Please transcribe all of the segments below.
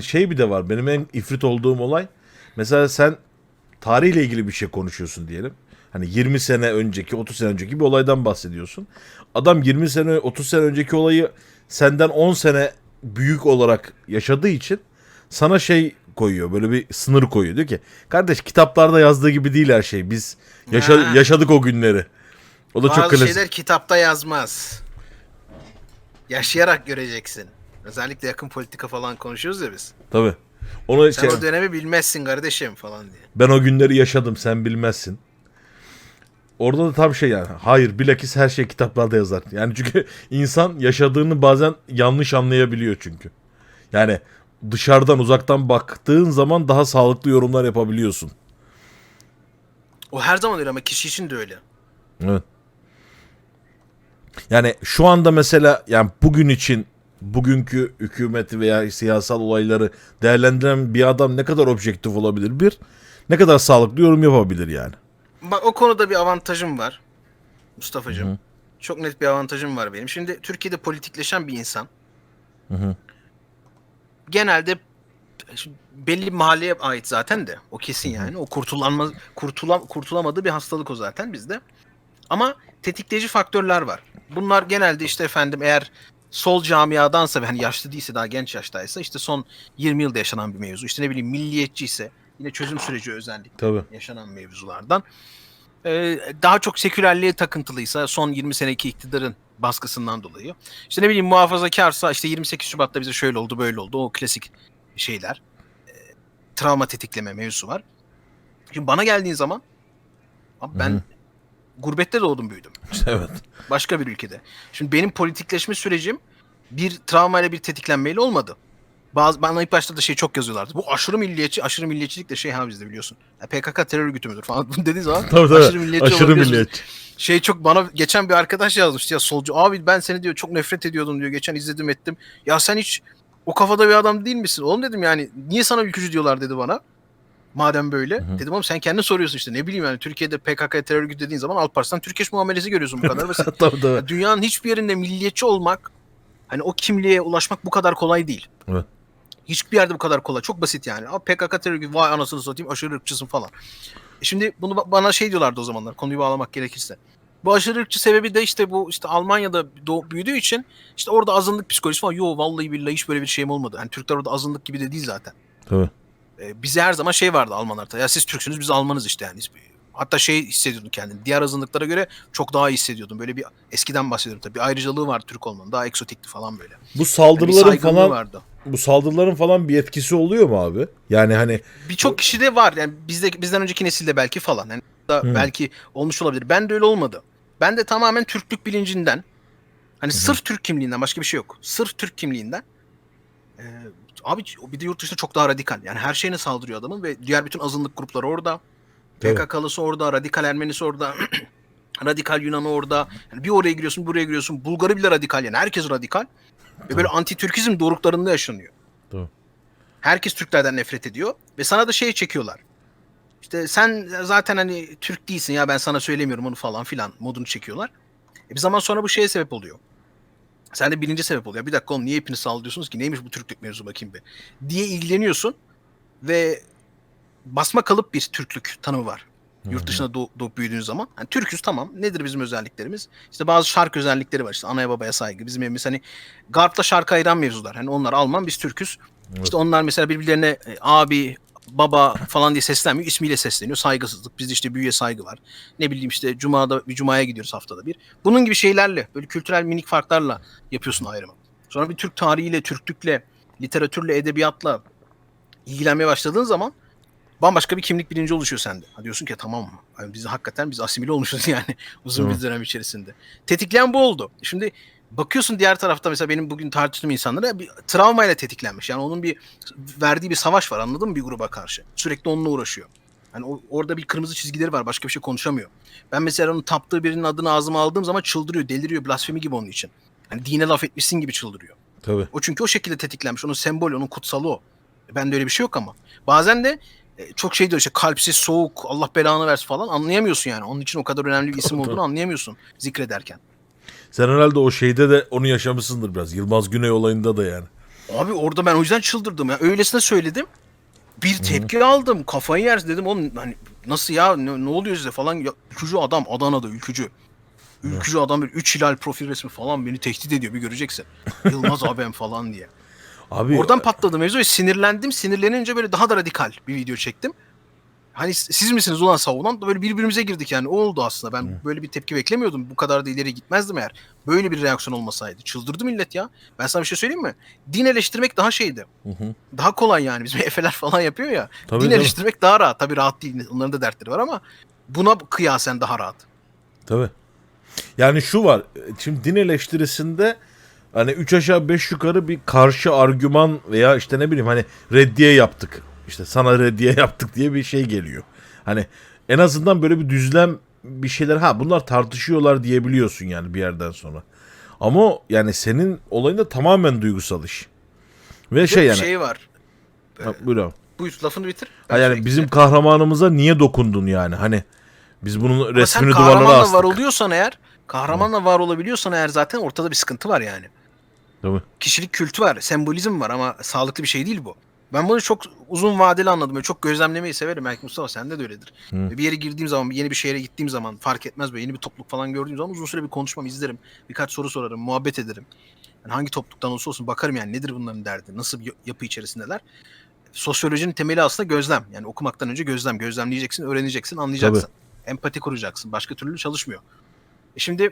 Şey bir de var. Benim en ifrit olduğum olay. Mesela sen tarihle ilgili bir şey konuşuyorsun diyelim. Hani 20 sene önceki, 30 sene önceki bir olaydan bahsediyorsun. Adam 20 sene, 30 sene önceki olayı senden 10 sene büyük olarak yaşadığı için sana şey koyuyor. Böyle bir sınır koyuyor. Diyor ki kardeş kitaplarda yazdığı gibi değil her şey. Biz yaşa- Ha. yaşadık o günleri. O da Bazı çok klasik. şeyler kitapta yazmaz. Yaşayarak göreceksin. Özellikle yakın politika falan konuşuyoruz ya biz. Tabii. Onu Sen şey, o dönemi bilmezsin kardeşim falan diye. ben o günleri yaşadım sen bilmezsin. Orada da tam şey yani. Hayır bilakis her şey kitaplarda yazar. Yani çünkü insan yaşadığını bazen yanlış anlayabiliyor çünkü. Yani dışarıdan uzaktan baktığın zaman daha sağlıklı yorumlar yapabiliyorsun. O her zaman öyle ama kişi için de öyle. Evet. Yani şu anda mesela yani bugün için bugünkü hükümeti veya siyasal olayları değerlendiren bir adam ne kadar objektif olabilir bir ne kadar sağlıklı yorum yapabilir yani. Bak o konuda bir avantajım var. Mustafa'cığım. Çok net bir avantajım var benim. Şimdi Türkiye'de politikleşen bir insan. hı. Genelde şimdi belli mahalleye ait zaten de. O kesin yani. O kurtulanma, kurtulam, kurtulamadığı bir hastalık o zaten bizde. Ama tetikleyici faktörler var. Bunlar genelde işte efendim eğer sol camiadansa hani yaşlı değilse daha genç yaştaysa işte son 20 yılda yaşanan bir mevzu. İşte ne bileyim milliyetçi ise yine çözüm süreci özellikle Tabii. yaşanan mevzulardan. Ee, daha çok sekülerliğe takıntılıysa son 20 seneki iktidarın baskısından dolayı. İşte ne bileyim muhafazakarsa işte 28 Şubat'ta bize şöyle oldu böyle oldu o klasik şeyler. Ee, travma tetikleme mevzusu var. Şimdi bana geldiğin zaman ben. Gurbette doğdum büyüdüm. evet. Başka bir ülkede. Şimdi benim politikleşme sürecim bir travmayla bir tetiklenmeyle olmadı. Bazı bana ilk başta da şey çok yazıyorlardı. Bu aşırı milliyetçi, aşırı milliyetçilik de şey ha bizde biliyorsun. Ya PKK terör örgütü müdür falan bunu dediği zaman Tabii tabii. aşırı Aşırı, milliyetçi olabiliyorsunuz. milliyetçi. Şey çok bana geçen bir arkadaş yazmıştı ya solcu. Abi ben seni diyor çok nefret ediyordum diyor. Geçen izledim ettim. Ya sen hiç o kafada bir adam değil misin? Oğlum dedim yani niye sana ülkücü diyorlar dedi bana. Madem böyle. Hı hı. Dedim oğlum sen kendin soruyorsun işte. Ne bileyim yani Türkiye'de PKK terör örgütü dediğin zaman Alparslan Türkeş muamelesi görüyorsun bu kadar basit. tabii tabii. Ya dünyanın hiçbir yerinde milliyetçi olmak hani o kimliğe ulaşmak bu kadar kolay değil. Evet. Hiçbir yerde bu kadar kolay. Çok basit yani. Ama PKK terör örgütü vay anasını satayım aşırı ırkçısın falan. E Şimdi bunu ba- bana şey diyorlardı o zamanlar konuyu bağlamak gerekirse. Bu aşırı ırkçı sebebi de işte bu işte Almanya'da doğ- büyüdüğü için işte orada azınlık psikolojisi falan. Yo vallahi billahi hiç böyle bir şeyim olmadı. Yani Türkler orada azınlık gibi de değil zaten. Tabii. E, bize her zaman şey vardı Almanlarda. Ya siz Türksünüz biz Almanız işte yani. Hatta şey hissediyordun kendini. Diğer azınlıklara göre çok daha iyi hissediyordun. Böyle bir eskiden bahsediyorum tabii. Bir ayrıcalığı vardı Türk olmanın. Daha eksotikti falan böyle. Bu Yani saldırıların saygınlığı falan vardı. bu saldırıların falan bir etkisi oluyor mu abi? Yani hani Birçok kişide var. Yani bizde bizden önceki nesilde belki falan. Yani da Hı. belki olmuş olabilir. Ben de öyle olmadı. Ben de tamamen Türklük bilincinden hani sırf Türk kimliğinden başka bir şey yok. Sırf Türk kimliğinden e, abi bir de yurt dışında çok daha radikal. Yani her şeyine saldırıyor adamın ve diğer bütün azınlık grupları orada. PKK'lısı orada, radikal Ermenisi orada. radikal Yunan'ı orada. Yani bir oraya giriyorsun, buraya giriyorsun. Bulgarı bile radikal yani. Herkes radikal. Ve böyle anti-Türkizm doruklarında yaşanıyor. Tabii. Herkes Türklerden nefret ediyor. Ve sana da şey çekiyorlar. İşte sen zaten hani Türk değilsin ya ben sana söylemiyorum onu falan filan modunu çekiyorlar. E bir zaman sonra bu şeye sebep oluyor. Sen de birinci sebep oluyor. Bir dakika oğlum niye hepiniz sallıyorsunuz ki? Neymiş bu Türklük mevzu bakayım bir. Diye ilgileniyorsun. Ve basma kalıp bir Türklük tanımı var. Yurt dışında doğ- doğup büyüdüğün zaman. Yani Türküz tamam. Nedir bizim özelliklerimiz? İşte bazı şark özellikleri var. İşte anaya babaya saygı. Bizim evimiz hani Garp'ta şarkı ayıran mevzular. Hani onlar Alman biz Türküz. Evet. İşte onlar mesela birbirlerine e, abi, baba falan diye seslenmiyor. ismiyle sesleniyor. Saygısızlık. Bizde işte büyüye saygı var. Ne bileyim işte cumada bir cumaya gidiyoruz haftada bir. Bunun gibi şeylerle böyle kültürel minik farklarla yapıyorsun ayrımı. Sonra bir Türk tarihiyle, Türklükle, literatürle, edebiyatla ilgilenmeye başladığın zaman bambaşka bir kimlik bilinci oluşuyor sende. Ha diyorsun ki tamam yani biz hakikaten biz asimile olmuşuz yani uzun Hı. bir dönem içerisinde. Tetikleyen bu oldu. Şimdi bakıyorsun diğer tarafta mesela benim bugün tartıştığım insanlara bir travmayla tetiklenmiş. Yani onun bir verdiği bir savaş var anladın mı bir gruba karşı. Sürekli onunla uğraşıyor. Yani o- orada bir kırmızı çizgileri var başka bir şey konuşamıyor. Ben mesela onun taptığı birinin adını ağzıma aldığım zaman çıldırıyor, deliriyor, blasfemi gibi onun için. Hani dine laf etmişsin gibi çıldırıyor. tabii. O çünkü o şekilde tetiklenmiş. Onun sembolü, onun kutsalı o. Bende öyle bir şey yok ama. Bazen de e, çok şey diyor işte kalpsiz, soğuk, Allah belanı versin falan anlayamıyorsun yani. Onun için o kadar önemli bir isim olduğunu anlayamıyorsun zikrederken. Sen herhalde o şeyde de onu yaşamışsındır biraz. Yılmaz Güney olayında da yani. Abi orada ben o yüzden çıldırdım ya. Öylesine söyledim. Bir tepki aldım. Kafayı yersin dedim. Oğlum hani nasıl ya ne, ne oluyor size falan. Ya, ülkücü adam Adana'da ülkücü. Ülkücü adam bir 3 hilal profil resmi falan beni tehdit ediyor bir göreceksin. Yılmaz abim falan diye. Abi Oradan patladı mevzu ve sinirlendim. Sinirlenince böyle daha da radikal bir video çektim. Hani siz misiniz ulan savunan? Böyle birbirimize girdik yani. O oldu aslında. Ben böyle bir tepki beklemiyordum. Bu kadar da ileri gitmezdim eğer. Böyle bir reaksiyon olmasaydı. Çıldırdı millet ya. Ben sana bir şey söyleyeyim mi? Din eleştirmek daha şeydi. Hı hı. Daha kolay yani. Bizim efeler falan yapıyor ya. Tabii Din canım. eleştirmek daha rahat. Tabii rahat değil. Onların da dertleri var ama buna kıyasen daha rahat. Tabii. Yani şu var. Şimdi din eleştirisinde hani üç aşağı beş yukarı bir karşı argüman veya işte ne bileyim hani reddiye yaptık. İşte sana reddiye yaptık diye bir şey geliyor. Hani en azından böyle bir düzlem bir şeyler ha bunlar tartışıyorlar diyebiliyorsun yani bir yerden sonra. Ama yani senin olayında tamamen duygusal iş. Ve şey yani. Şey var. Ha, buyur abi. Buyur lafını bitir. Ha, yani şey bizim ekleyeceğim. kahramanımıza niye dokundun yani? Hani biz bunun Ama resmini duvarlara kahramanla astık. var oluyorsan eğer, kahramanla var olabiliyorsan eğer zaten ortada bir sıkıntı var yani. Değil mi? Kişilik kültü var, sembolizm var ama sağlıklı bir şey değil bu. Ben bunu çok uzun vadeli anladım. Böyle çok gözlemlemeyi severim. Belki Mustafa sende de öyledir. Hı. Bir yere girdiğim zaman, yeni bir şehre gittiğim zaman fark etmez böyle yeni bir topluluk falan gördüğüm zaman uzun süre bir konuşmam, izlerim. Birkaç soru sorarım, muhabbet ederim. Yani hangi topluluktan olursa olsun bakarım yani nedir bunların derdi, nasıl bir yapı içerisindeler. Sosyolojinin temeli aslında gözlem. Yani okumaktan önce gözlem. Gözlemleyeceksin, öğreneceksin, anlayacaksın. Empati kuracaksın. Başka türlü çalışmıyor. E şimdi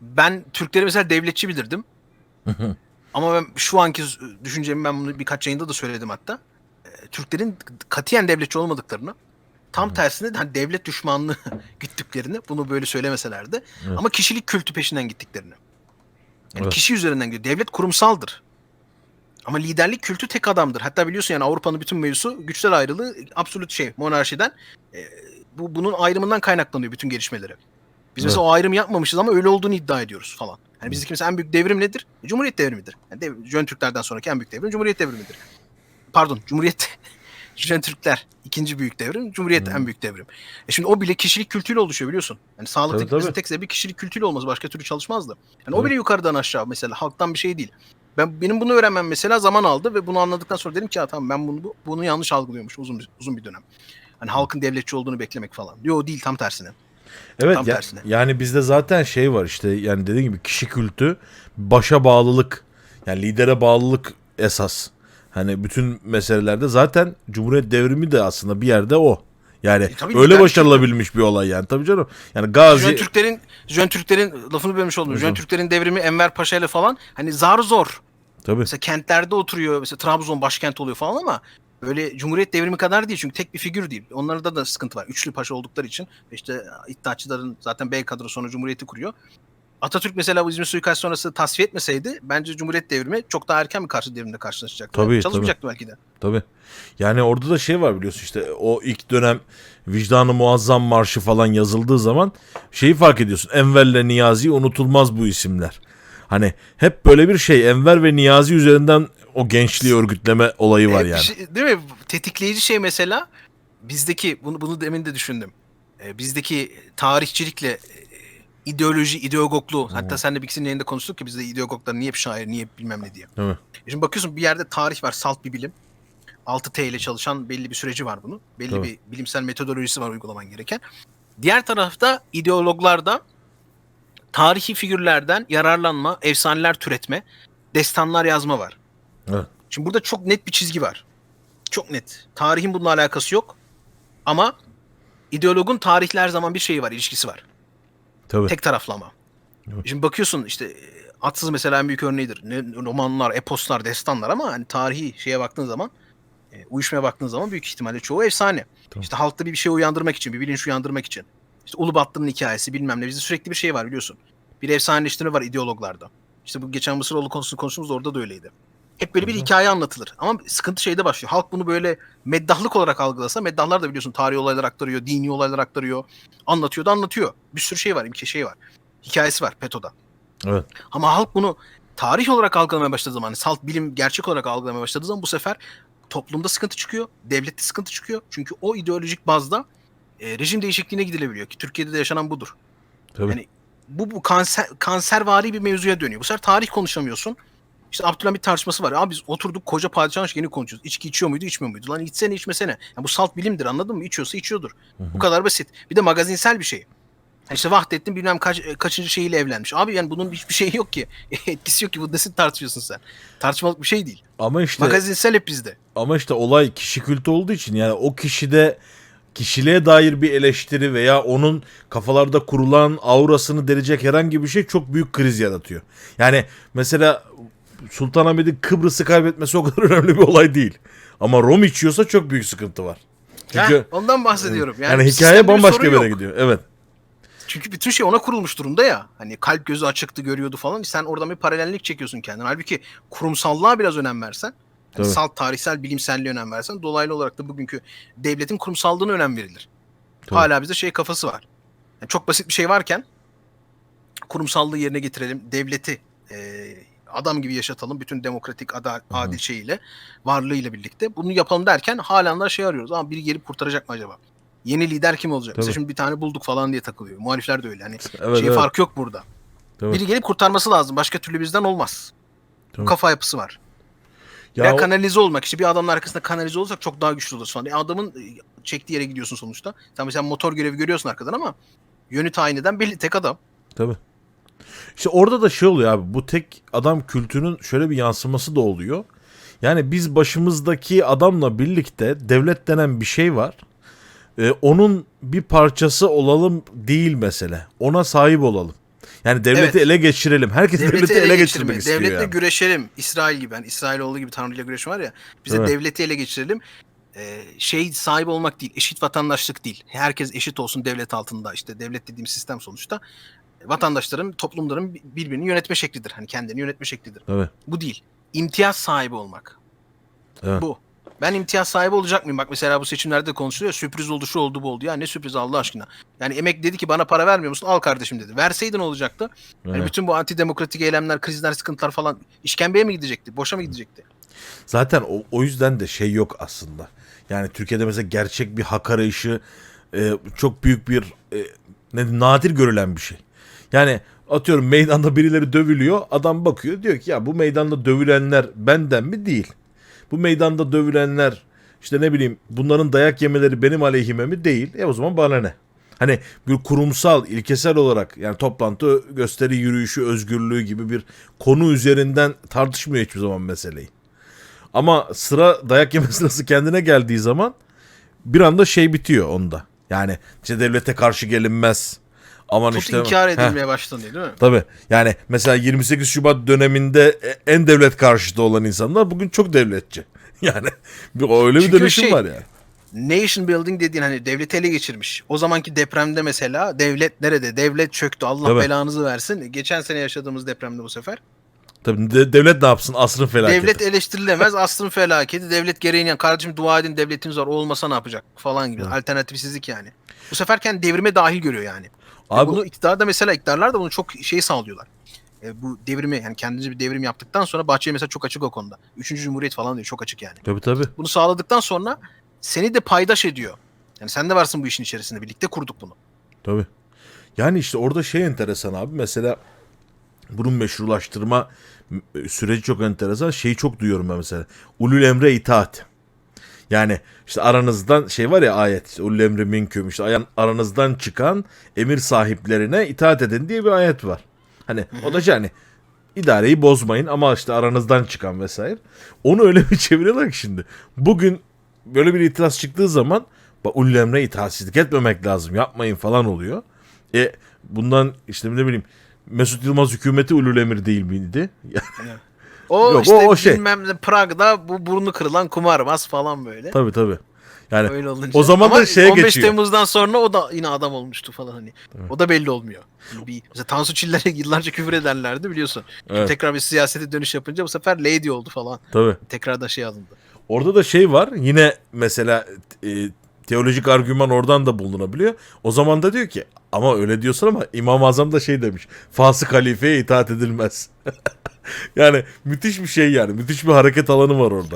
ben Türkleri mesela devletçi bilirdim. Ama ben şu anki düşüncemi ben bunu birkaç yayında da söyledim hatta. E, Türklerin katiyen devletçi olmadıklarını tam tersine hani devlet düşmanlığı güttüklerini bunu böyle söylemeselerdi. Evet. Ama kişilik kültü peşinden gittiklerini. Yani Evet. kişi üzerinden gidiyor. Devlet kurumsaldır. Ama liderlik kültü tek adamdır. Hatta biliyorsun yani Avrupa'nın bütün mevzusu güçler ayrılığı absolut şey monarşiden. E, bu bunun ayrımından kaynaklanıyor bütün gelişmeleri. Biz mesela o ayrımı yapmamışız ama öyle olduğunu iddia ediyoruz falan. Yani bizdeki mesela en büyük devrim nedir? Cumhuriyet devrimidir. Yani dev, Jön Türklerden sonraki en büyük devrim Cumhuriyet devrimidir. Pardon, Cumhuriyet Jön Türkler ikinci büyük devrim, Cumhuriyet en büyük devrim. E şimdi o bile kişilik kültürüyle oluşuyor biliyorsun. Yani sağlıklı tabii. tek sebebi kişilik kültürü olması. Başka türlü çalışmazdı. Yani o Tabii. bile yukarıdan aşağı mesela halktan bir şey değil. Ben benim bunu öğrenmem mesela zaman aldı ve bunu anladıktan sonra dedim ki ya tamam ben bunu bu- bunu yanlış algılıyormuş uzun bir, uzun bir dönem. Hani halkın devletçi olduğunu beklemek falan. Yo değil tam tersine. Evet Tam ya- tersine. yani bizde zaten şey var işte yani dediğim gibi kişi kültü başa bağlılık yani lidere bağlılık esas. Hani bütün meselelerde zaten Cumhuriyet devrimi de aslında bir yerde o. Yani E, tabii öyle başarılabilmiş bir olay yani tabii canım. Yani Gazi Jön Türklerin Jön Türklerin lafını bölmüş oldum. Jön Türklerin devrimi Enver Paşa ile falan hani zar zor. tabii Mesela kentlerde oturuyor. Mesela Trabzon başkent oluyor falan ama böyle Cumhuriyet devrimi kadar değil çünkü tek bir figür değil. Onlarda da sıkıntı var. Üçlü paşa oldukları için işte İttihatçıların zaten B kadro sonra Cumhuriyeti kuruyor. Atatürk mesela bu İzmir suikast sonrası tasfiye etmeseydi bence Cumhuriyet devrimi çok daha erken bir karşı devrimle karşılaşacaktı. Tabii, Çalışmayacaktı belki de. tabii. Yani orada da şey var biliyorsun işte o ilk dönem vicdanı muazzam marşı falan yazıldığı zaman şeyi fark ediyorsun. Enver'le Niyazi unutulmaz bu isimler. Hani hep böyle bir şey Enver ve Niyazi üzerinden o gençliği örgütleme olayı var E, bir yani. şey- değil mi? Tetikleyici şey mesela bizdeki bunu bunu demin de düşündüm. E, bizdeki tarihçilikle e, ideoloji, ideologlu hatta seninle bir ikisinin yayında konuştuk ki bizde ideologlar niye hep şair, niye bilmem ne diye. Değil mi? E Şimdi bakıyorsun bir yerde tarih var, salt bir bilim. 6T ile çalışan belli bir süreci var bunun. Belli Tabii. bir bilimsel metodolojisi var uygulaman gereken. Diğer tarafta ideologlarda tarihi figürlerden yararlanma, efsaneler türetme, destanlar yazma var. Evet. Şimdi burada çok net bir çizgi var. Çok net. Tarihin bununla alakası yok. Ama ideologun tarihle her zaman bir şeyi var, ilişkisi var. Tabii. Tek taraflı ama. Evet. Şimdi bakıyorsun işte e, Atsız mesela en büyük örneğidir. Ne, romanlar, eposlar, destanlar ama hani tarihi şeye baktığın zaman e, uyuşmaya baktığın zaman büyük ihtimalle çoğu efsane. Tamam. İşte halkta bir, şey uyandırmak için, bir bilinç uyandırmak için. İşte Ulubatlı'nın hikayesi bilmem ne. Bizde sürekli bir şey var biliyorsun. Bir efsaneleştirme var ideologlarda. İşte bu geçen Mısıroğlu konusunu konuştuğumuzda orada da öyleydi. Hep böyle bir hikaye anlatılır. Ama sıkıntı şeyde başlıyor. Halk bunu böyle meddahlık olarak algılasa, meddahlar da biliyorsun tarihi olaylar aktarıyor, dini olaylar aktarıyor. Anlatıyor da anlatıyor. Bir sürü şey var, bir şey var. Hikayesi var PETO'da. Evet. Ama halk bunu tarih olarak algılamaya başladığı zaman, hani salt bilim gerçek olarak algılamaya başladığı zaman bu sefer toplumda sıkıntı çıkıyor, devlette sıkıntı çıkıyor. Çünkü o ideolojik bazda e, rejim değişikliğine gidilebiliyor ki Türkiye'de de yaşanan budur. Tabii. Yani bu, bu kanser, kanservari bir mevzuya dönüyor. Bu sefer tarih konuşamıyorsun. İşte Abdülhamit tartışması var. Abi biz oturduk koca padişahın şeyini konuşuyoruz. İçki içiyor muydu içmiyor muydu? Lan içsene içmesene. Yani bu salt bilimdir anladın mı? İçiyorsa içiyordur. Bu kadar basit. Bir de magazinsel bir şey. Yani işte Vahdettin bilmem kaç, kaçıncı şeyiyle evlenmiş. Abi yani bunun hiçbir şeyi yok ki. Etkisi yok ki. Bu nasıl tartışıyorsun sen? Tartışmalık bir şey değil. Ama işte Magazinsel hep bizde. ama işte olay kişi kültü olduğu için yani o kişide kişiliğe dair bir eleştiri veya onun kafalarda kurulan aurasını delecek herhangi bir şey çok büyük kriz yaratıyor. Yani mesela Sultanahmet'in Kıbrıs'ı kaybetmesi o kadar önemli bir olay değil. Ama Rom içiyorsa çok büyük sıkıntı var. Çünkü Heh, ondan bahsediyorum. Yani, yani, hikaye bambaşka bir yere gidiyor. Evet. Çünkü bütün şey ona kurulmuş durumda ya. Hani kalp gözü açıktı görüyordu falan. Sen oradan bir paralellik çekiyorsun kendine. Halbuki kurumsallığa biraz önem versen. Yani salt tarihsel bilimselliğe önem versen. Dolaylı olarak da bugünkü devletin kurumsallığına önem verilir. Tabii. Hala bizde şey kafası var. Yani çok basit bir şey varken kurumsallığı yerine getirelim. Devleti e, adam gibi yaşatalım. Bütün demokratik ada, adil şeyiyle varlığıyla birlikte. Bunu yapalım derken halen daha şey arıyoruz. Ama biri gelip kurtaracak mı acaba? Yeni lider kim olacak? Mesela Tabii. şimdi bir tane bulduk falan diye takılıyor. Muhalifler de öyle. Hani Evet, şey evet. fark yok burada. Tabii. Biri gelip kurtarması lazım. Başka türlü bizden olmaz. Tabii. Bu kafa yapısı var. Ya Veya o- kanalize olmak. işte bir adamın arkasında kanalize olursak çok daha güçlü oluruz falan. E adamın e, çektiği yere gidiyorsun sonuçta. Sen mesela motor görevi görüyorsun arkadan ama yönü tayin eden belli tek adam. Tabii. İşte orada da şey oluyor abi bu tek adam kültürünün şöyle bir yansıması da oluyor. Yani biz başımızdaki adamla birlikte devlet denen bir şey var. Ee, onun bir parçası olalım değil mesele. Ona sahip olalım. Yani devleti Evet. ele geçirelim. Herkes devleti, ele, geçirmek istiyor Devletle yani. güreşelim. İsrail gibi. Yani İsrailoğlu gibi Tanrı'yla güreş var ya. Biz de Evet. devleti ele geçirelim. Ee, şey sahip olmak değil. Eşit vatandaşlık değil. Herkes eşit olsun devlet altında. İşte devlet dediğim sistem sonuçta. Vatandaşların, toplumların birbirini yönetme şeklidir. Hani kendini yönetme şeklidir. Evet. Bu değil. İmtiyaz sahibi olmak. Evet. Bu. Ben imtiyaz sahibi olacak mıyım? Bak mesela bu seçimlerde de konuşuluyor. Sürpriz oldu, şu oldu, bu oldu. Ya ne sürpriz Allah aşkına. Yani emek dedi ki bana para vermiyor musun? Al kardeşim dedi. Verseydin olacaktı. Yani Evet. bütün bu antidemokratik eylemler, krizler, sıkıntılar falan işkembeye mi gidecekti? Boşa mı gidecekti? Zaten o, o yüzden de şey yok aslında. Yani Türkiye'de mesela gerçek bir hak arayışı e, çok büyük bir e, ne, nadir görülen bir şey. Yani atıyorum meydanda birileri dövülüyor. Adam bakıyor diyor ki ya bu meydanda dövülenler benden mi? Değil. Bu meydanda dövülenler işte ne bileyim bunların dayak yemeleri benim aleyhime mi? Değil. E o zaman bana ne? Hani bir kurumsal, ilkesel olarak yani toplantı, gösteri, yürüyüşü, özgürlüğü gibi bir konu üzerinden tartışmıyor hiçbir zaman meseleyi. Ama sıra dayak yeme sırası kendine geldiği zaman bir anda şey bitiyor onda. Yani işte devlete karşı gelinmez. Aman Tut işte inkar Heh, edilmeye başlanıyor değil mi? Tabii. Yani mesela 28 Şubat döneminde e- en devlet karşıtı olan insanlar bugün çok devletçi. Yani bir öyle bir Çünkü dönüşüm şey- var yani. Nation building dediğin hani devleti ele geçirmiş. O zamanki depremde mesela devlet nerede? Devlet çöktü. Allah Tabii. belanızı versin. Geçen sene yaşadığımız depremde bu sefer. Tabii de- devlet ne yapsın? Asrın felaketi. Devlet eleştirilemez. Aslın felaketi. Devlet gereğini kardeşim dua edin devletiniz var. O olmasa ne yapacak falan gibi. Alternatifsizlik yani. Bu sefer kendi devrime dahil görüyor yani. Abi, bunu iktidar da mesela iktidarlar da bunu çok şey sağlıyorlar. E, bu devrimi yani kendince bir devrim yaptıktan sonra Bahçeli mesela çok açık o konuda. Üçüncü Cumhuriyet falan diyor çok açık yani. tabii tabii. Bunu sağladıktan sonra seni de paydaş ediyor. Yani sen de varsın bu işin içerisinde. Birlikte kurduk bunu. Tabii. Yani işte orada şey enteresan abi. Mesela bunun meşrulaştırma süreci çok enteresan. Şeyi çok duyuyorum ben mesela. Ulul emre itaat. Yani işte aranızdan şey var ya ayet. Ulul emri minküm. işte aranızdan çıkan emir sahiplerine itaat edin diye bir ayet var. Hani o da şey hani idareyi bozmayın ama işte aranızdan çıkan vesaire. Onu öyle bir çeviriyorlar ki şimdi. Bugün böyle bir itiraz çıktığı zaman bak ulul emre itaatsizlik etmemek lazım yapmayın falan oluyor. E bundan işte ne bileyim Mesut Yılmaz hükümeti ulul emir değil miydi? O Yok, işte o- o şey. bilmem ne Prag'da bu burnu kırılan kumarbaz falan böyle. tabii tabii. Yani Öyle olunca. o zaman da Ama şeye 15 geçiyor. Temmuz'dan sonra o da yine adam olmuştu falan hani. O da belli olmuyor. Bir, mesela Tansu Çiller'e yıllarca küfür ederlerdi biliyorsun. Şimdi Evet. Tekrar bir siyasete dönüş yapınca bu sefer lady oldu falan. tabii. Tekrardan şey alındı. Orada da şey var. Yine mesela e, teolojik argüman oradan da bulunabiliyor. O zaman da diyor ki ama öyle diyorsun ama İmam-ı Azam da şey demiş. Fasık halifeye itaat edilmez. yani müthiş bir şey yani. Müthiş bir hareket alanı var orada.